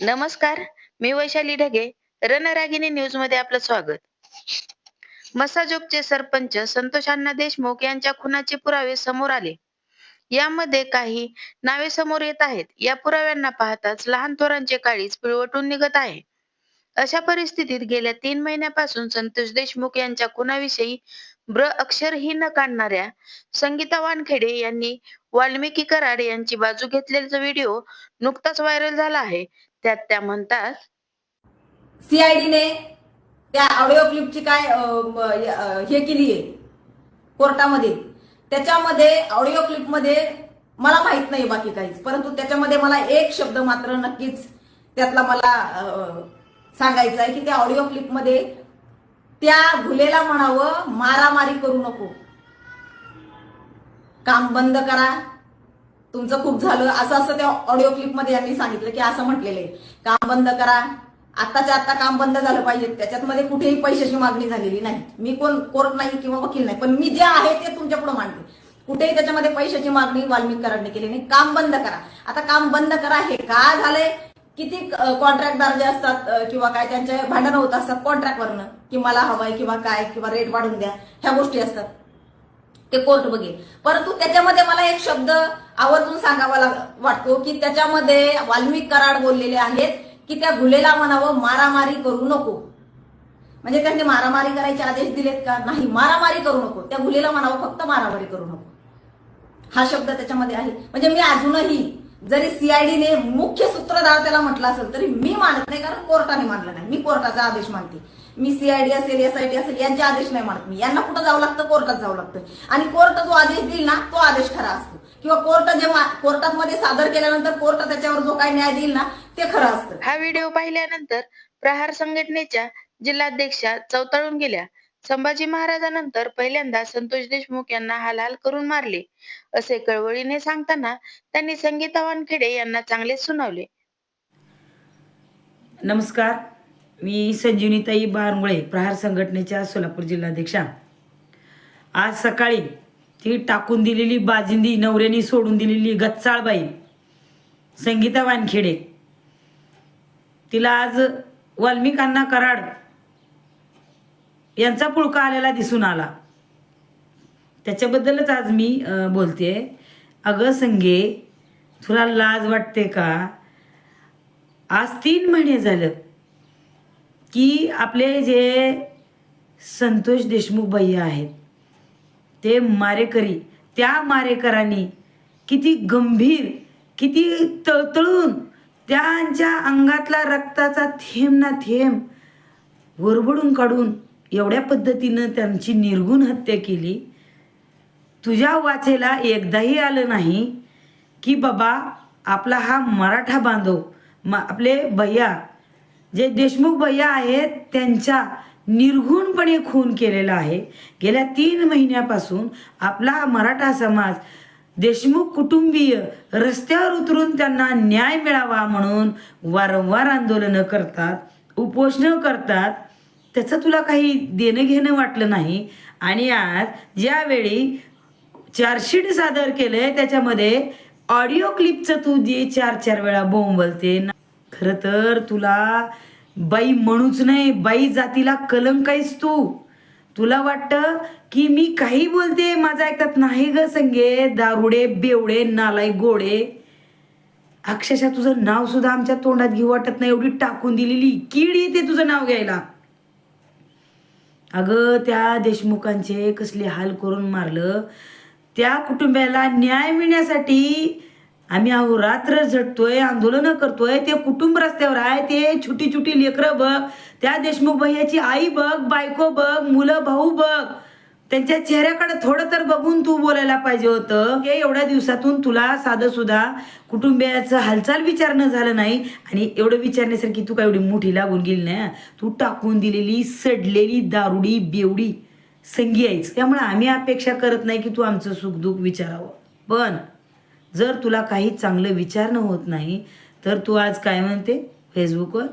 नमस्कार मी वैशाली ढगे रणरागिणी न्यूजमध्ये आपलं स्वागत. मसाजोगचे सरपंच संतोष अण्णा देशमुख यांच्या खुनाचे पुरावे समोर आले. यामध्ये काही नावे समोर येत आहेत. या पुराव्यांना पाहताच लहान थोरांचे काळीच पिळवटून निघत आहे. अशा परिस्थितीत गेल्या तीन महिन्यापासून संतोष देशमुख यांच्या खुनाविषयी ब्र अक्षरही न काढणाऱ्या संगीता वानखेडे यांनी वाल्मिकी कराड यांची बाजू घेतलेला व्हिडिओ नुकताच व्हायरल झाला आहे. त्यात त्या म्हणतात सीआयडीने त्या ऑडिओ क्लिपची काय हे केली आहे कोर्टामध्ये. त्याच्यामध्ये ऑडिओ क्लिपमध्ये मला माहीत नाही बाकी काहीच परंतु त्याच्यामध्ये मला एक शब्द मात्र नक्कीच त्यातला मला सांगायचं सांगायचा आहे की त्या ऑडिओ क्लिपमध्ये त्या भुलेला म्हणावं मारामारी करू नको. काम बंद करा तुमचं खूप झालं. असं असं त्या ऑडिओ क्लिपमध्ये यांनी सांगितलं की असं म्हटलेलं आहे. काम बंद करा. आत्ताच्या आत्ता काम बंद झालं पाहिजे. त्याच्यात मध्ये कुठेही पैशाची मागणी झालेली नाही. मी कोण कोर्ट नाही किंवा वकील नाही. पण मी जे आहे ते तुमच्यापुढे मांडते. कुठेही त्याच्यामध्ये पैशाची मागणी वाल्मिकरांनी केली नाही. काम बंद करा. आता काम बंद करा हे का झालंय? किती कॉन्ट्रॅक्टदार जे असतात किंवा काय? त्यांचे भांडणं होत असतात कॉन्ट्रॅक्टवरनं की मला हवंय किंवा काय? किंवा रेट वाढून द्या. ह्या गोष्टी असतात. ते कोर्ट बघेल. परंतु त्याच्यामध्ये मला एक शब्द आवर्जून सांगावा लाग- वाटतो की त्याच्यामध्ये वाल्मिक कराड बोललेले आहेत की त्या गुलेला म्हणावं मारामारी करू नको. म्हणजे त्यांनी मारामारी करायचे आदेश दिलेत का? नाही मारामारी करू नको. त्या गुलेला म्हणावं फक्त मारामारी करू नको. हा शब्द त्याच्यामध्ये आहे. म्हणजे मी अजूनही जरी सीआयडीने मुख्य सूत्रधार त्याला म्हटलं असेल तरी मी मानत नाही कारण कोर्टाने मानलं नाही. मी कोर्टाचा आदेश मानते. मी सीआयडी असेल एसआयटी असेल यांचे आदेश नाही मानत मी. यांना कुठं जावं लागतं? कोर्टात जावं लागतं. आणि कोर्ट जो आदेश देईल ना तो आदेश खरा असतो. किंवा कोर्ट जे मा- कोर्टात मध्ये सादर केल्यानंतर कोर्ट त्याच्यावर जो काही न्याय देईल ना ते खरं असतं. हा व्हिडिओ पाहिल्यानंतर प्रहार संघटनेच्या जिल्हाध्यक्षा चवताळून गेल्या. संभाजी महाराजांनंतर पहिल्यांदा संतोष देशमुख यांना हालहाल करून मारले. असे कळवळीने सांगताना त्यांनी संगीता वानखेडे यांना चांगले सुनावले. नमस्कार. मी संजीवनीताई बारमुळे प्रहार संघटनेच्या सोलापूर जिल्हाध्यक्षा. आज सकाळी ती टाकून दिलेली बाजिंदी नवऱ्यानी सोडून दिलेली गच्चाळबाई संगीता वानखेडे. तिला आज वाल्मिकांना कराड यांचा पुळका आलेला दिसून आला. त्याच्याबद्दलच आज मी बोलते अगं संगे तुला लाज वाटते का? आज तीन महिने झालं. की आपले जे संतोष देशमुख भैया आहेत ते मारेकरी त्या मारेकरांनी किती गंभीर किती तळतळून त्यांच्या अंगातला रक्ताचा थेंब ना थेंब वरबडून काढून एवढ्या पद्धतीनं त्यांची निर्गुण हत्या केली. तुझ्या वाचेला एकदाही आलं नाही की बाबा आपला हा मराठा बांधव म आपले भैया जे देशमुख भैया आहेत त्यांचा निर्घुणपणे खून केलेला आहे. गेल्या तीन महिन्यापासून आपला मराठा समाज देशमुख कुटुंबीय रस्त्यावर उतरून त्यांना न्याय मिळावा म्हणून वारंवार आंदोलनं करतात उपोषणं करतात. त्याचं तुला काही देणं घेणं वाटलं नाही? आणि आज ज्यावेळी चार्जशीट सादर केलंय त्याच्यामध्ये ऑडिओ क्लिपचं तू जे चार चार वेळा बोंबलते ना खरं तर तुला बाई म्हणूच नाही बाई जातीला कलंक आहेस तू. तुला वाटतं की मी काही बोलते माझा ऐकत नाही ग संगे. दारुडे बेवडे नालाय गोडे. अक्षरशः तुझं नाव सुद्धा आमच्या तोंडात घेऊ वाटत नाही एवढी टाकून दिलेली कीड येते तुझं नाव घ्यायला. अगं त्या देशमुखांचे कसले हाल करून मारलं. त्या कुटुंबाला न्याय मिळण्यासाठी आम्ही अहो रात्र झटतोय आंदोलनं करतोय ते कुटुंब रस्त्यावर आहे ते छोटी छोटी लेकरं बघ त्या देशमुख भैयाची आई बघ बायको बघ मुलं भाऊ बघ. त्यांच्या चेहऱ्याकडे थोडं तर बघून तू बोलायला पाहिजे होतं. हे एवढ्या दिवसातून तुला साधं सुद्धा कुटुंबियाचं हालचाल विचारणं झालं नाही आणि एवढं विचारण्यासारखी तू काय एवढी मोठी लागून गेली नाही तू टाकून दिलेली सडलेली दारुडी बेवडी संगी आहेच त्यामुळे आम्ही अपेक्षा करत नाही की तू आमचं सुखदुःख विचारावं. पण जर तुला काही चांगलं विचारणं होत नाही तर तू आज काय म्हणते? फेसबुकवर?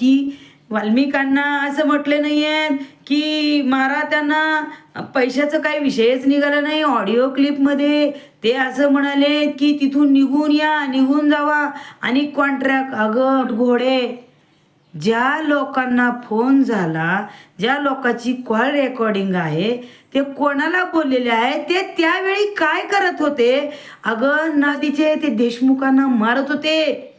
की वाल्मिकांना असं म्हटलं नाही आहेत की मारा त्यांना पैशाचं काही विषयच निघाला नाही ऑडिओ क्लिपमध्ये ते असं म्हणाले की तिथून निघून या निघून जावा. आणि कॉन्ट्रॅक्ट अगट घोडे ज्या लोकांना फोन झाला ज्या लोकांची कॉल रेकॉर्डिंग आहे ते कोणाला बोललेले आहे ते त्यावेळी काय करत होते? अगं नादीचे ते देशमुखांना मारत होते.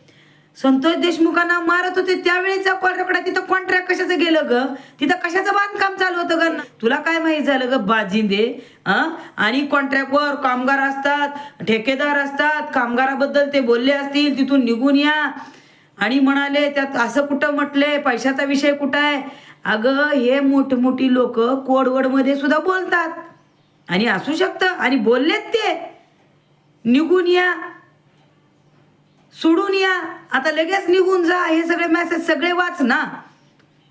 संतोष देशमुखांना मारत होते. त्यावेळीचा कॉल रेकॉर्ड तिथं कॉन्ट्रॅक्ट कशाचं गेलं ग? तिथं कशाचं बांधकाम चालू होतं ग? तुला काय माहीत झालं ग बाजिंदे? आणि कॉन्ट्रॅक्टवर कामगार असतात ठेकेदार असतात कामगाराबद्दल ते बोलले असतील तिथून निघून या. आणि म्हणाले त्यात असं कुठं म्हटले? पैशाचा विषय कुठं आहे? अगं हे मोठमोठी लोक कोडवडमध्ये सुद्धा बोलतात. आणि असू शकतं. आणि बोललेत ते. निघून या. सोडून या. आता लगेच निघून जा. हे सगळे मेसेज सगळे वाच ना.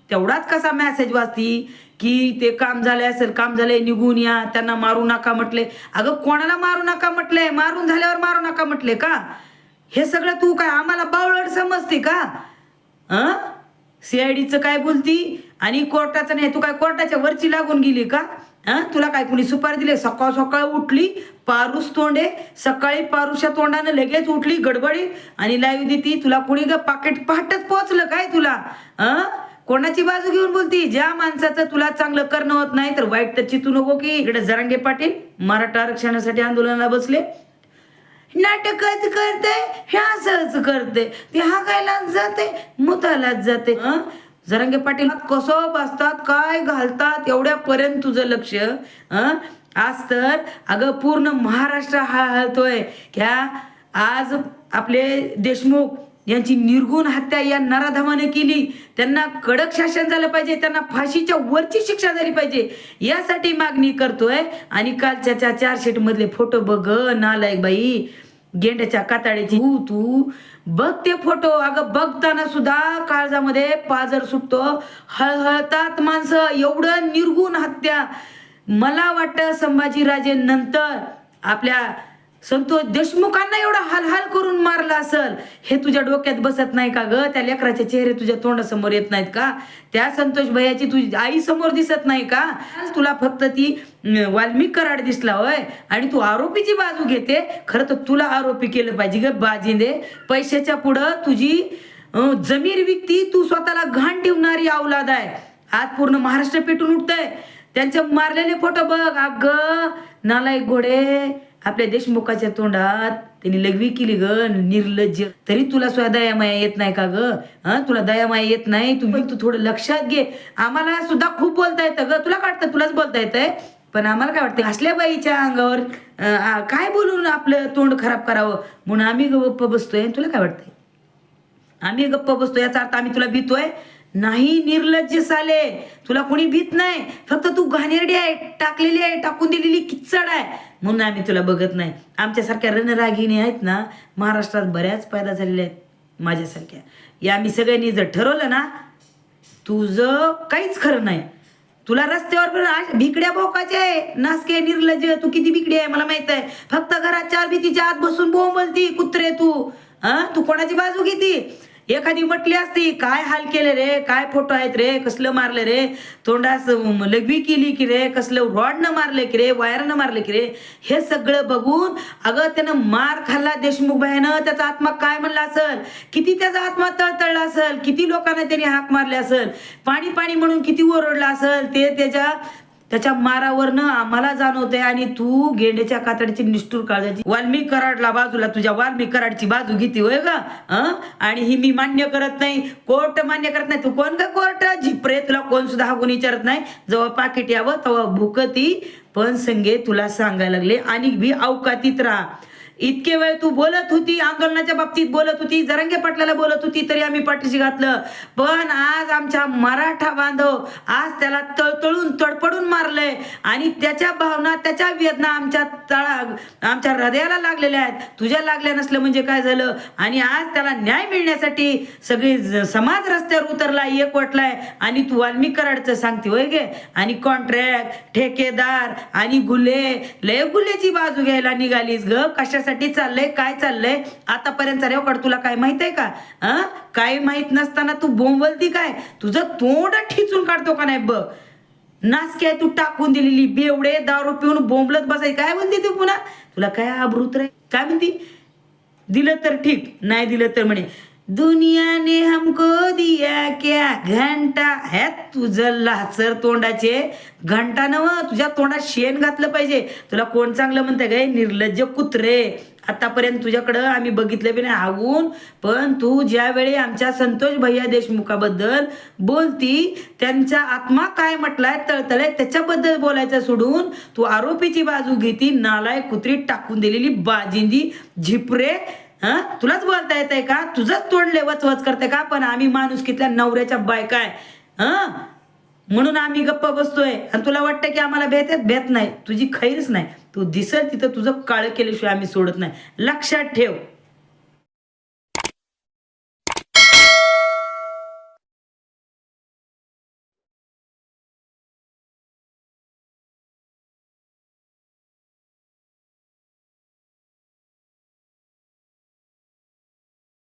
तेवढाच कसा मेसेज वाचती? की ते काम झाले असेल काम झालंय निघून या. त्यांना मारू नका म्हटले. अगं कोणाला मारू नका म्हटले? मारून झाल्यावर मारू नका म्हटले का? हे सगळं तू काय आम्हाला बावळट समजते का? अं? सीआयडीचं काय बोलती? आणि कोर्टाचं नाही तू काय कोर्टाच्या वरची लागून गेली का? तुला काय कुणी सुपारी दिले? सकाळ सकाळ उठली पारूस तोंडे सकाळी पारूसच्या तोंडानं लगेच उठली गडबडी आणि लाईव्ह देती. तुला कुणी ग पाकिट पहाटच पोचलं काय तुला? हं कोणाची बाजू घेऊन बोलती? ज्या माणसाचं तुला चांगलं करणं होत नाही तर वाईट तर चितू नको की. इकडे जरांगे पाटील मराठा आरक्षणासाठी आंदोलनाला बसले. नाटकच करते हे असंच करते. ते हागायलाच जाते मुतालाच जाते? जरांगे पाटील कसं बसतात काय घालतात एवढ्यापर्यंत तुझं लक्ष? आज तर अगं पूर्ण महाराष्ट्र हा हलतोय क्या? आज आपले देशमुख यांची निर्गुण हत्या या नराधमाने केली. त्यांना कडक शासन झालं पाहिजे त्यांना फाशीच्या वरची शिक्षा झाली पाहिजे. यासाठी मागणी करतोय. आणि कालच्या त्या चार शीट मधले फोटो बघ नालायक बाई. गेंड्याच्या काताड्याची तू तू. बघ ते फोटो अगं बघताना सुद्धा काळजामध्ये पाजर सुटतो. हळहळतात माणसं. एवढं निर्गुण हत्या. मला वाटतं संभाजीराजे नंतर आपल्या संतोष देशमुखांना एवढा हालहाल करून मारला असल? हे तुझ्या डोक्यात बसत नाही का ग? त्या लेकराचे चेहरे तुझ्या तोंडासमोर येत नाहीत का? त्या संतोष भैयाची तुझी आई समोर दिसत नाही का? तुला फक्त ती वाल्मिक कराड दिसला होय. आणि तू आरोपीची बाजू घेते. खरं तर तुला आरोपी केलं पाहिजे ग बाजिंदे. पैशाच्या पुढं तुझी जमीर विकती तू स्वतःला घाण ठेवणारी अवलाद आहे. आज पूर्ण महाराष्ट्र पेटून उठतंय. त्यांचे मारलेले फोटो बघ. अग नालायक घोडे आपल्या देशमुखाच्या तोंडात. त्यांनी लघवी केली ग निर्लज्ज. तरी तुला सुद्धा दयामाया येत नाही का ग? हा तुला दयामाया येत नाही? तुम्ही तू थोडं लक्षात घे. आम्हाला सुद्धा खूप बोलता येतं ग. तुला वाटतं? तुलाच बोलता येतंय? पण आम्हाला काय वाटतं? असल्या बाईच्या अंगावर काय बोलून आपलं तोंड खराब करावं? म्हणून आम्ही गप्प बसतोय. तुला काय वाटतंय? आम्ही गप्प बसतो याचा अर्थ आम्ही तुला भीतोय? नाही निर्लज्ज साले. तुला कोणी भीत नाही. फक्त तू घाणेरडी आहे टाकलेली आहे टाकून दिलेली किचड आहे. म्हणून आम्ही तुला बघत नाही. आमच्यासारख्या रणरागिणी आहेत ना महाराष्ट्रात बऱ्याच पैदा झालेल्या आहेत माझ्यासारख्या. या आम्ही सगळ्यांनी जर ठरवलं ना तुझं काहीच खरं नाही. तुला रस्त्यावर पण भिकड्या बोकाचे आहे. नासके निर्लज तू किती बिकडी आहे मला माहीत आहे. फक्त घरात चार भीतीच्या आत बसून बोंबलती कुत्रे तू. हा तू कोणाची बाजू घेती? एखादी म्हटली असती काय हाल केले रे? काय फोटो आहेत रे? कसलं मारले रे? तोंडास लघवी केली की रे? कसलं रॉडनं मारले की रे? वायरनं मारले की रे? हे सगळं बघून अगं त्यानं मार खाल्ला देशमुख भाईनं त्याचा आत्मा काय म्हणला असेल? किती त्याचा आत्मा तळतळला असेल? किती लोकांना त्याने हाक मारले असेल? पाणी पाणी म्हणून किती ओरडला असेल? ते त्याच्या त्याच्या मारावरनं आम्हाला जाणवतंय आणि तू गेंड्याच्या कातडीची निष्ठूर काळजाची वाल्मी कराडला बाजूला तुझ्या वाल्मी कराडची बाजू घेते होय ग आणि ही मी मान्य करत नाही कोर्ट मान्य करत नाही. तू कोण का कोर्ट? झिपरे तुला कोण सुद्धा हाकून विचारत नाही. जेव्हा पाकिट यावं तेव्हा भुकती पण संगे तुला सांगायला लागले. आणि बी अवकातीत राहा. इतके वेळ तू बोलत होती आंदोलनाच्या बाबतीत बोलत होती जरंगे पाटलाला बोलत होती तरी आम्ही पाठीशी घातलं. पण आज आमच्या मराठा बांधव आज त्याला तळतळून तडपडून मारलंय आणि त्याच्या भावना त्याच्या वेदना आमच्या तळा आमच्या हृदयाला लागलेल्या आहेत. तुझ्या लागल्या नसलं म्हणजे काय झालं? आणि आज त्याला न्याय मिळण्यासाठी सगळे समाज रस्त्यावर उतरला एकवटलाय आणि तू वाल्मी कराडचं सांगते होय गे? आणि कॉन्ट्रॅक्ट ठेकेदार आणि गुल्हे लय गुलेची बाजू घ्यायला निघालीस ग? कशा कशासाठी चाललंय काय चाललंय? आतापर्यंत रेवकड तुला काय माहीत आहे का? अं? काय माहीत नसताना तू बोंबलती काय? तुझं तोंड ठिचून काढतो का नाही बघ? नासकी आहे तू टाकून दिलेली बेवडे दारू पिऊन बोंबलत बसाय काय म्हणते तू पुन्हा? तुला काय आबरूत रे? काय म्हणती? दिलं तर ठीक नाही दिलं तर म्हणे. दुनिया ने हमको दिया क्या घंटा? है तुझं लाचर तोंडाचे घंटा नव तुझ्या तोंडात शेण घातलं पाहिजे. तुला कोण चांगलं म्हणतं काय निर्लज्ज कुत्रे. आतापर्यंत तुझ्याकडं आम्ही बघितलं बी नाही हागून पण तू ज्यावेळी आमच्या संतोष भैया देशमुखाबद्दल बोलती त्यांचा आत्मा काय म्हटलाय तळतळे त्याच्याबद्दल बोलायचं सोडून तू आरोपीची बाजू घेती नालाय कुत्री टाकून दिलेली बाजिंदी झिपरे हा? तुलाच बोलता येत आहे का? तुझंच तोंडले वचवच करते का? पण आम्ही माणूस कितल्या नवऱ्याच्या बायकाय हा? म्हणून आम्ही गप्प बसतोय. आणि तुला वाटतं की आम्हाला भेत भेत नाही. तुझी खैरच नाही. तू दिसल तिथं तुझं काळ केल्याशिवाय आम्ही सोडत नाही. लक्षात ठेव.